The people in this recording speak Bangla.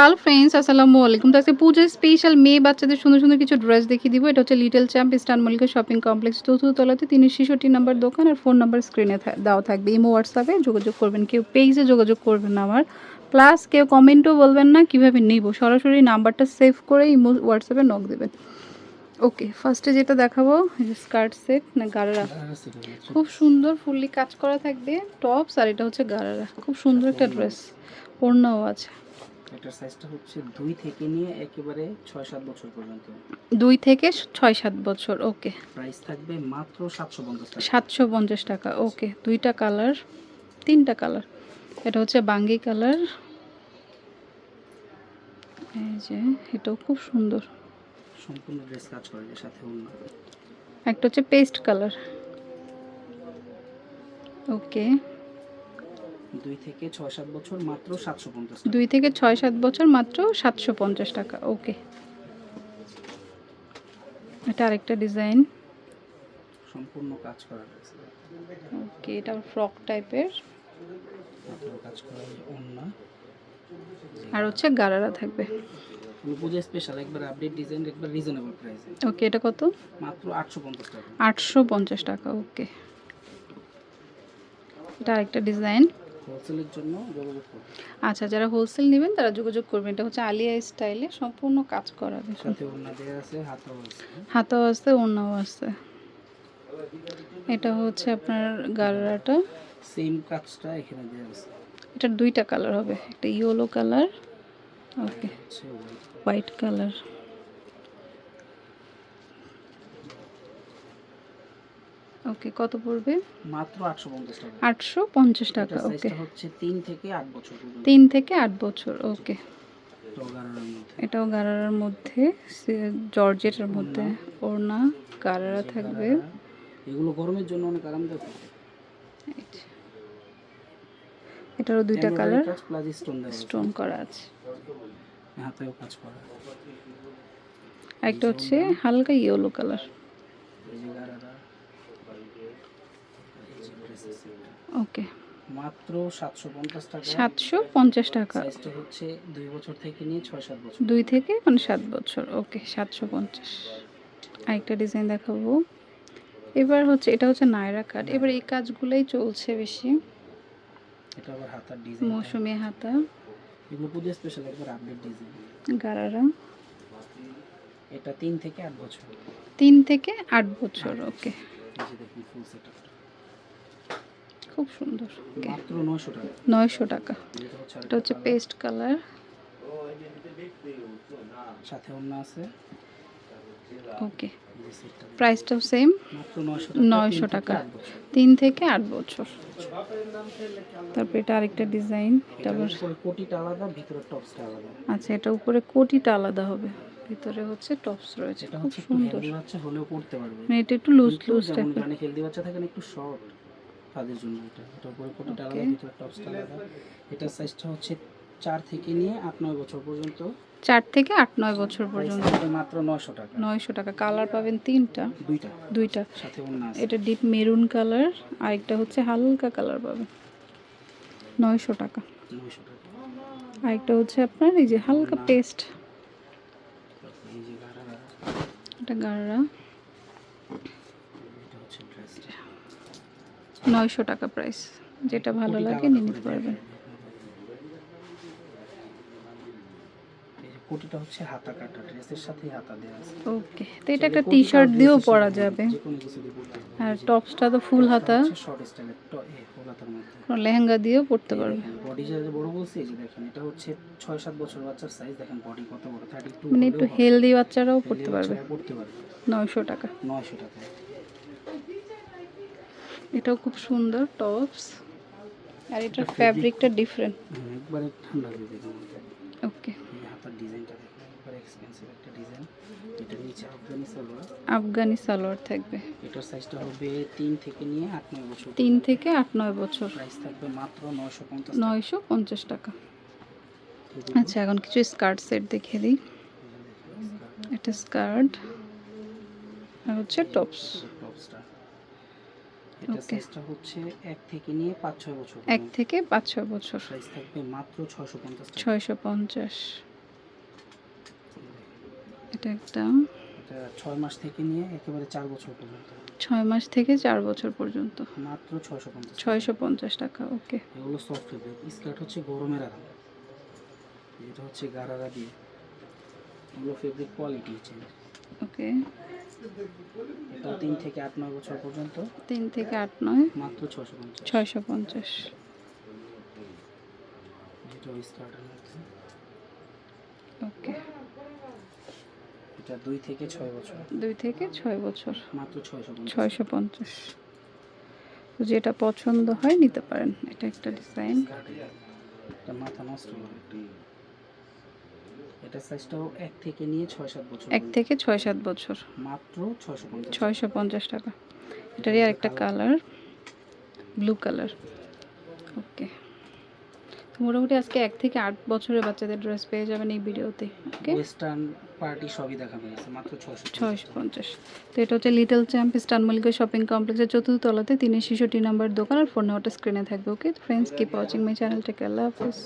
হ্যালো ফ্রেন্ডস, আসসালামু আলাইকুম। তো আজকে পুজোর স্পেশাল মেয়ে বাচ্চাদের সুন্দর সুন্দর কিছু ড্রেস দেখিয়ে দিব। এটা হচ্ছে little champ eastern Mallika shopping complex চতুর্থতলাতে তিনি ছেষট্টি নাম্বার দোকান আর ফোন নাম্বার স্ক্রিনে দেওয়া থাকবে। ইমো হোয়াটসঅ্যাপে যোগাযোগ করবেন, কেউ পেজে যোগাযোগ করবেন আমার। প্লাস কেউ কমেন্টও বলবেন না, কীভাবে নিব? সরাসরি নাম্বারটা সেভ করে ইমো হোয়াটসঅ্যাপে নক দেবেন। ওকে ফার্স্টে যেটা দেখাবো স্কার্ট সেট না গারারা। খুব সুন্দর ফুললি কাজ করা থাকবে টপস আর এটা হচ্ছে গারারা। খুব সুন্দর একটা ড্রেস ওড়নাও আছে। এটার সাইজটা হচ্ছে দুই থেকে নিয়ে একেবারে ছয় সাত বছর পর্যন্ত। দুই থেকে ছয় সাত বছর ওকে। প্রাইস থাকবে মাত্র সাতশো পঞ্চাশ টাকা। সাতশো পঞ্চাশ টাকা ওকে। দুইটা কালার তিনটা কালার। এটা হচ্ছে বাঙ্গি কালার। এই যে এটাও খুব সুন্দর। সম্পূর্ণ ড্রেস কাজ করে সাথে একটা হচ্ছে পেস্ট কালার। ওকে। দুই থেকে ছয় সাত বছর মাত্র সাতশো পঞ্চাশ দুই থেকে ছয় সাত বছর মাত্র সাতশো পঞ্চাশ টাকা ওকে। এটা আরেকটা ডিজাইন। সম্পূর্ণ কাজ করা ওকে এটা ফ্রক টাইপের। কাজ করা অন্য আর হচ্ছে গারারা থাকবে। পুজো স্পেশাল একবার আপডেট ডিজাইন একবার রিজনেবল প্রাইসে ওকে এটা কত? মাত্র আটশো পঞ্চাশ টাকা। আটশো পঞ্চাশ টাকা ওকে। এটা আরেকটা ডিজাইন। হোলসেলের জন্য যোগাযোগ করুন। আচ্ছা যারা হোলসেল নেবেন তারা যোগাযোগ করবেন। এটা হচ্ছে আলিয়া স্টাইলে সম্পূর্ণ কাজ করা সাথে অন্য দেওয়া আছে হাতাও আছে। হাতাও আছে ওড়নাও আছে। এটা হচ্ছে আপনার গারাটা সেম কাজটা এখানে দেওয়া আছে। এটার দুইটা কালার হবে একটা yellow colour okay white colour. Okay কত পড়বে? মাত্র আটশো পঞ্চাশ টাকা। আটশো পঞ্চাশ টাকা ওকে হচ্ছে তিন থেকে আট বছর পর্যন্ত। তিন থেকে আট বছর ওকে এটাও গারারার মধ্যে। জর্জেটের মধ্যে ওড়না গারারা থাকবে। এগুলো গরমের জন্য অনেক আরামদায়ক এটারও দুইটা কালার। স্টোন করা আছে। হাতেও কাজ করা। একটা হচ্ছে হালকা ইয়েলো কালার এই যে গারারা এই যে dresses এটা। ওকে। মাত্র সাতশো পঞ্চাশ টাকা। সাতশো পঞ্চাশ টাকা। সাইজটা হচ্ছে দুই বছর থেকে নিয়ে ছয় সাত বছর। দুই থেকে মানে সাত বছর। ওকে সাতশো পঞ্চাশ। আরেকটা ডিজাইন দেখাবো। এবার হচ্ছে এটা হচ্ছে নায়রা কাট এবার এই কাজগুলোই চলছে বেশি। এটা আবার হাতার ডিজাইন। মৌসুমি হাতা। এগুলো পুজো স্পেশাল একবার আপডেট ডিজাইন গারারা। এটা তিন থেকে আট বছর। তিন থেকে আট বছর ওকে। এই যে দেখুন ফুল সেটআপ খুব সুন্দর। নয়শো টাকা। এটা হচ্ছে পেস্ট কালার। সাথে অন্য আছে। ওকে। প্রাইসটাও সেম নয়শো টাকা। তিন থেকে আট বছর। তারপর এটা আরেকটা ডিজাইন আবার কোটিটা আলাদা ভিতরে টপসটা আলাদা। আচ্ছা এটা উপরে কোটিটা আলাদা হবে। ভিতরে হচ্ছে টপস রয়েছে। খুব সুন্দর। হলেও পড়তে পারবে। মানে এটা একটু লুজ লুজ টাইপের অনেক হেলদি বাচ্চা থাকেন একটু শর্ট তাদের জন্য এটা। এটা উপরে কোটিটা আলাদা. ভিতরে টপসটা আলাদা এটার সাইজটা হচ্ছে চার থেকে নিয়ে আট নয় বছর পর্যন্ত। চার থেকে আট নয় বছর পর্যন্ত। মাত্র নয়শো টাকা। নয়শো টাকা। কালার পাবেন তিনটা। দুইটা। দুইটা। সাথে এটা ডিপ মেরুন কালার আরেকটা হচ্ছে হালকা কালার পাবেন। নয়শো টাকা। নয়শো টাকা। আরেকটা হচ্ছে আপনার এই যে হালকা পেস্ট এটা গাড়া এটা হচ্ছে ড্রেসটা নয়শো টাকা প্রাইস যেটা ভালো লাগে নিয়ে নিতে পারবেন। কোটিটা হচ্ছে হাতা কাটা ড্রেসের সাথেই হাতা দেওয়া আছে। ওকে তো এটা একটা টি শার্ট দিয়েও পরা যাবে। আর টপসটা তো ফুল হাতা। শর্ট স্টাইলের ফুল হাতার মধ্যে। লেহেঙ্গা দিয়েও পরতে পারবে। বডি যে বড় বলছি এই যে দেখেন এটা হচ্ছে ছয় সাত বছর বাচ্চার সাইজ দেখেন বডি কত বড় থার্টি টু মানে একটু হেলদি বাচ্চারাও পরতে পারবে। পড়তে পারবে। নয়শো টাকা। নয়শো টাকা। এটাও খুব সুন্দর টপস। আর এটার ফ্যাব্রিকটা ডিফারেন্ট একবারে ঠান্ডা দিয়ে দেখুন ওকে হাতার ডিজাইনটা দেখুন একবারে এক্সপেন্সিভ একটা ডিজাইন এটা নিচে আফগানি সালোয়ার। আফগানি সালোয়ার থাকবে। এটার সাইজটা হবে তিন থেকে নিয়ে আট নয় বছর। তিন থেকে আট নয় বছর। প্রাইস থাকবে মাত্র নয়শো পঞ্চাশ নয়শো পঞ্চাশ টাকা। আচ্ছা এখন কিছু স্কার্ট সেট দেখিয়ে দিই। এটা স্কার্ট আর হচ্ছে টপস এটা. সাইজটা হচ্ছে এক থেকে নিয়ে পাঁচ ছয় বছর এক থেকে পাঁচ ছয় বছর। প্রাইস থাকবে মাত্র ছয়শো পঞ্চাশ টাকা। ছয়শো পঞ্চাশ। এটা একটা? এটা ছয় মাস থেকে নিয়ে একেবারে চার বছর পর্যন্ত। ছয় মাস থেকে চার বছর পর্যন্ত। মাত্র ছয়শো পঞ্চাশ ছয়শো পঞ্চাশ টাকা ওকে। এগুলো সফট ফেব্রিক স্কার্ট হচ্ছে গরমের আরাম। এটা হচ্ছে গারারা দিয়ে। এগুলো ফেব্রিক কোয়ালিটি চেঞ্জ ওকে। এটা তিন থেকে আট নয় বছর পর্যন্ত? তিন থেকে আট নয়? মাত্র ছশো পঞ্চাশ। ছয়শো পঞ্চাশ। ওকে। এটা দুই থেকে ছয় বছর। দুই থেকে ছয় বছর। মাত্র ছয়শো ছয়শো পঞ্চাশ। যেটা পছন্দ হয় নিতে পারেন। এটা একটা ডিজাইন মাথা নষ্ট এটা সাইজটাও এক থেকে নিয়ে ছয় সাত বছর এক থেকে ছয় সাত বছর। মাত্র ছয়শো পঞ্চাশ ছয়শো পঞ্চাশ টাকা। এটারই আরেকটা কালার ব্লু কালার ওকে মোটামুটি আজকে এক থেকে আট বছরের বাচ্চাদের ড্রেস পেয়ে যাবেন এই ভিডিওতে। ওকে ওয়েস্টার্ন পার্টি সবই গেছে মাত্র ছয়শো ছয়শো পঞ্চাশ। তো এটা হচ্ছে little champ eastern Mallika shopping কমপ্লেক্সের চতুর্থ তলাতে তিনের শিশুটি নাম্বার দোকান আর ফোন নাম্বারটা স্ক্রিনে থাকবে okay friends keep watching my channel take Allah Hafiz